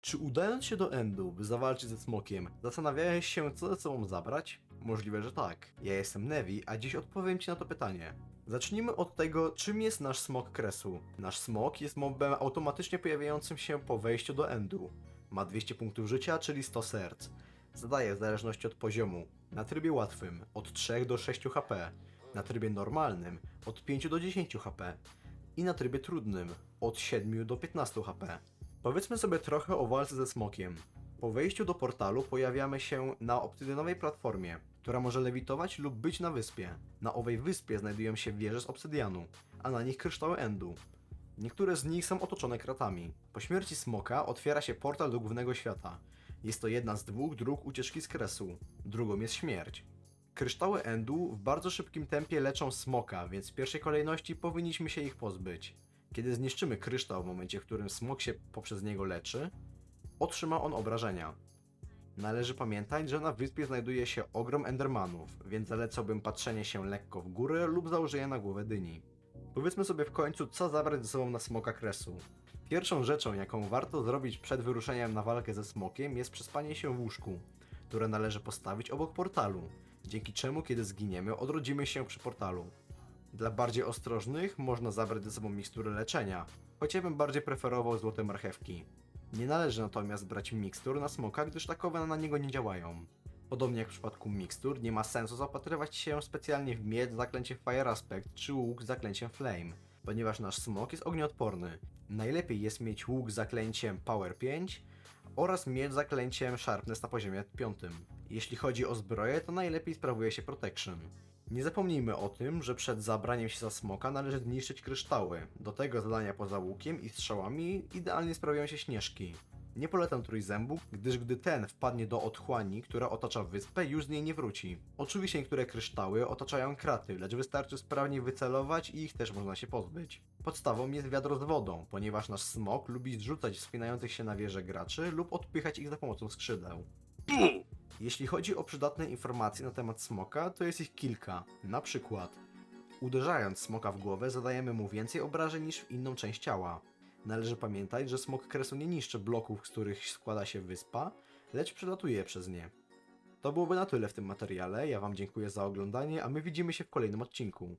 Czy udając się do Endu, by zawalczyć ze smokiem, zastanawiałeś się, co ze sobą zabrać? Możliwe, że tak. Ja jestem Nevi, a dziś odpowiem Ci na to pytanie. Zacznijmy od tego, czym jest nasz smok kresu. Nasz smok jest mobem automatycznie pojawiającym się po wejściu do Endu. Ma 200 punktów życia, czyli 100 serc. Zadaje w zależności od poziomu. Na trybie łatwym od 3 do 6 HP, na trybie normalnym od 5 do 10 HP i na trybie trudnym od 7 do 15 HP. Powiedzmy sobie trochę o walce ze smokiem. Po wejściu do portalu pojawiamy się na obsydianowej platformie, która może lewitować lub być na wyspie. Na owej wyspie znajdują się wieże z obsydianu, a na nich kryształy endu. Niektóre z nich są otoczone kratami. Po śmierci smoka otwiera się portal do głównego świata. Jest to jedna z dwóch dróg ucieczki z kresu. Drugą jest śmierć. Kryształy endu w bardzo szybkim tempie leczą smoka, więc w pierwszej kolejności powinniśmy się ich pozbyć. Kiedy zniszczymy kryształ w momencie, w którym smok się poprzez niego leczy, otrzyma on obrażenia. Należy pamiętać, że na wyspie znajduje się ogrom endermanów, więc zalecałbym patrzenie się lekko w górę lub założenie na głowę dyni. Powiedzmy sobie w końcu, co zabrać ze sobą na smoka kresu. Pierwszą rzeczą, jaką warto zrobić przed wyruszeniem na walkę ze smokiem, jest przespanie się w łóżku, które należy postawić obok portalu, dzięki czemu kiedy zginiemy, odrodzimy się przy portalu. Dla bardziej ostrożnych można zabrać ze sobą mikstury leczenia, choć ja bym bardziej preferował złote marchewki. Nie należy natomiast brać mikstur na smoka, gdyż takowe na niego nie działają. Podobnie jak w przypadku mikstur, nie ma sensu zapatrywać się specjalnie w miecz z zaklęciem Fire Aspect czy łuk z zaklęciem Flame, ponieważ nasz smok jest ognioodporny. Najlepiej jest mieć łuk z zaklęciem Power 5 oraz miecz z zaklęciem Sharpness na poziomie 5. Jeśli chodzi o zbroję, to najlepiej sprawuje się Protection. Nie zapomnijmy o tym, że przed zabraniem się za smoka należy zniszczyć kryształy. Do tego zadania poza łukiem i strzałami idealnie sprawiają się śnieżki. Nie polecam trójzębu, gdyż gdy ten wpadnie do otchłani, która otacza wyspę, już z niej nie wróci. Oczywiście niektóre kryształy otaczają kraty, lecz wystarczy sprawnie wycelować i ich też można się pozbyć. Podstawą jest wiadro z wodą, ponieważ nasz smok lubi zrzucać wspinających się na wieże graczy lub odpychać ich za pomocą skrzydeł. Jeśli chodzi o przydatne informacje na temat smoka, to jest ich kilka. Na przykład, uderzając smoka w głowę, zadajemy mu więcej obrażeń niż w inną część ciała. Należy pamiętać, że smok kresu nie niszczy bloków, z których składa się wyspa, lecz przelatuje przez nie. To byłoby na tyle w tym materiale. Ja Wam dziękuję za oglądanie, a my widzimy się w kolejnym odcinku.